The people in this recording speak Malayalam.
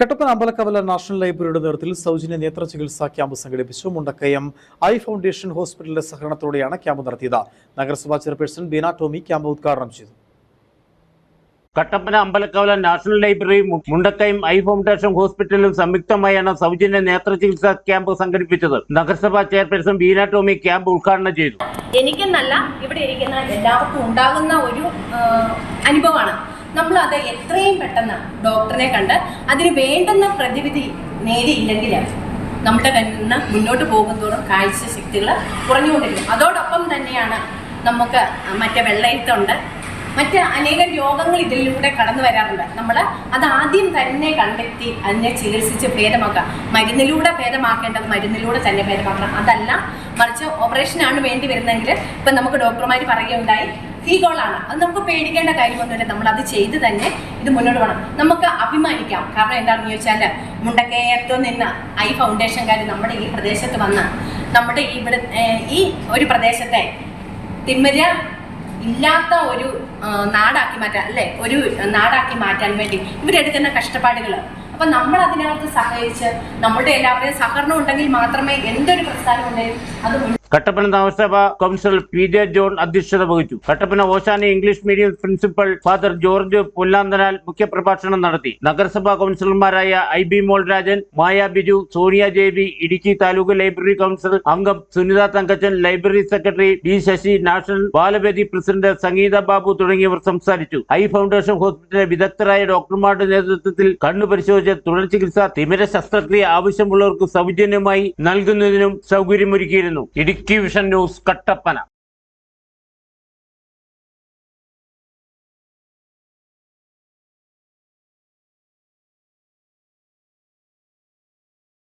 കട്ടപ്പന അമ്പലക്കവല നാഷണൽ ലൈബ്രറിയുടെ നേതൃത്വത്തിൽ സൗജന്യ നേത്ര ചികിത്സാ ക്യാമ്പ് സംഘടിപ്പിച്ചു. മുണ്ടക്കയം ഐ ഫൗണ്ടേഷൻ ഹോസ്പിറ്റലിന്റെ സഹകരണത്തോടെയാണ് ക്യാമ്പ് നടത്തിയത്. നഗരസഭാ ചെയർപേഴ്സൺ ബീന ടോമി ക്യാമ്പ് ഉദ്ഘാടനം ചെയ്തു. Kattappana Ambalakkavala national library Mundakkayam eye foundation ഹോസ്പിറ്റലും സംയുക്തമായാണ് സൗജന്യ നേത്ര ചികിത്സാ ക്യാമ്പ് സംഘടിപ്പിച്ചത്. നഗരസഭാ ചെയർപേഴ്സൺ ബീന ടോമി ക്യാമ്പ് ഉദ്ഘാടനം ചെയ്തു. എനിക്കെന്നല്ല ഇവിടെ ഇരിക്കുന്ന എല്ലാവർക്കും ഉണ്ടാകുന്ന ഒരു അനുഭവമാണ്. അത് എത്രയും പെട്ടെന്ന് ഡോക്ടറിനെ കണ്ട് അതിന് വേണ്ടുന്ന പ്രതിവിധി നേടിയില്ലെങ്കിൽ നമ്മുടെ കയ്യിൽ മുന്നോട്ട് പോകുന്തോറും കാഴ്ച ശക്തികൾ കുറഞ്ഞുകൊണ്ടിരിക്കും. അതോടൊപ്പം തന്നെയാണ് നമുക്ക് മറ്റേ വെള്ളയത്തുണ്ട്. മറ്റ് അനേകം രോഗങ്ങൾ ഇതിലൂടെ കടന്നു വരാറുണ്ട്. നമ്മൾ അത് ആദ്യം തന്നെ കണ്ടെത്തി അതിനെ ചികിത്സിച്ച് ഭേദമാക്കാം മരുന്നിലൂടെ ഭേദമാക്കേണ്ടത് മരുന്നിലൂടെ തന്നെ ഭേദമാക്കണം. അതല്ല മറിച്ച് ഓപ്പറേഷനാണ് വേണ്ടി വരുന്നതെങ്കിൽ ഇപ്പം നമുക്ക് ഡോക്ടർമാർ പറയുകയുണ്ടായി ഫീഗോളാണ് അത് നമുക്ക് പേടിക്കേണ്ട കാര്യമൊന്നുമില്ല. നമ്മൾ അത് ചെയ്ത് തന്നെ ഇത് മുന്നോട്ട് പോകണം. നമുക്ക് അഭിമാനിക്കാം. കാരണം എന്താണെന്ന് ചോദിച്ചാൽ മുണ്ടക്കയത്ത് നിന്ന് ഐ ഫൗണ്ടേഷൻകാർ നമ്മുടെ ഈ പ്രദേശത്ത് വന്ന് നമ്മുടെ ഇവിടെ ഈ ഒരു പ്രദേശത്തെ തിന്മര ഇല്ലാത്ത ഒരു നാടാക്കി മാറ്റാൻ അല്ലേ? ഒരു നാടാക്കി മാറ്റാൻ വേണ്ടി ഇവരെടുക്കുന്ന കഷ്ടപ്പാടുകൾ. അപ്പം നമ്മൾ അതിനകത്ത് സഹകരിച്ച് നമ്മുടെ എല്ലാവരുടെയും സഹകരണം ഉണ്ടെങ്കിൽ മാത്രമേ എന്തൊരു പ്രസ്ഥാനം ഉണ്ടെങ്കിലും അത് കട്ടപ്പന നഗരസഭ കൗൺസിൽ പി ജെ ജോൺ അധ്യക്ഷത വഹിച്ചു. Kattappana Oshana English medium principal father George Pullanthanal മുഖ്യപ്രഭാഷണം നടത്തി. നഗരസഭാ കൗൺസിലർമാരായ I B Molrajan Maya Biju Sonia Jeby Idukki taluk library council അംഗം Sunitha Thankachan library secretary B Sasi national Balavedi president Sangeetha Babu തുടങ്ങിയവർ സംസാരിച്ചു. ഐ ഫൗണ്ടേഷൻ ഹോസ്പിറ്റലിലെ വിദഗ്ധരായ ഡോക്ടർമാരുടെ നേതൃത്വത്തിൽ കണ്ണു പരിശോധിച്ച് തുടർ ചികിത്സ തിമിര ശസ്ത്രക്രിയ ആവശ്യമുള്ളവർക്ക് സൗജന്യമായി നൽകുന്നതിനും സൗകര്യമൊരുക്കിയിരുന്നു. Idukki vision news Kattappana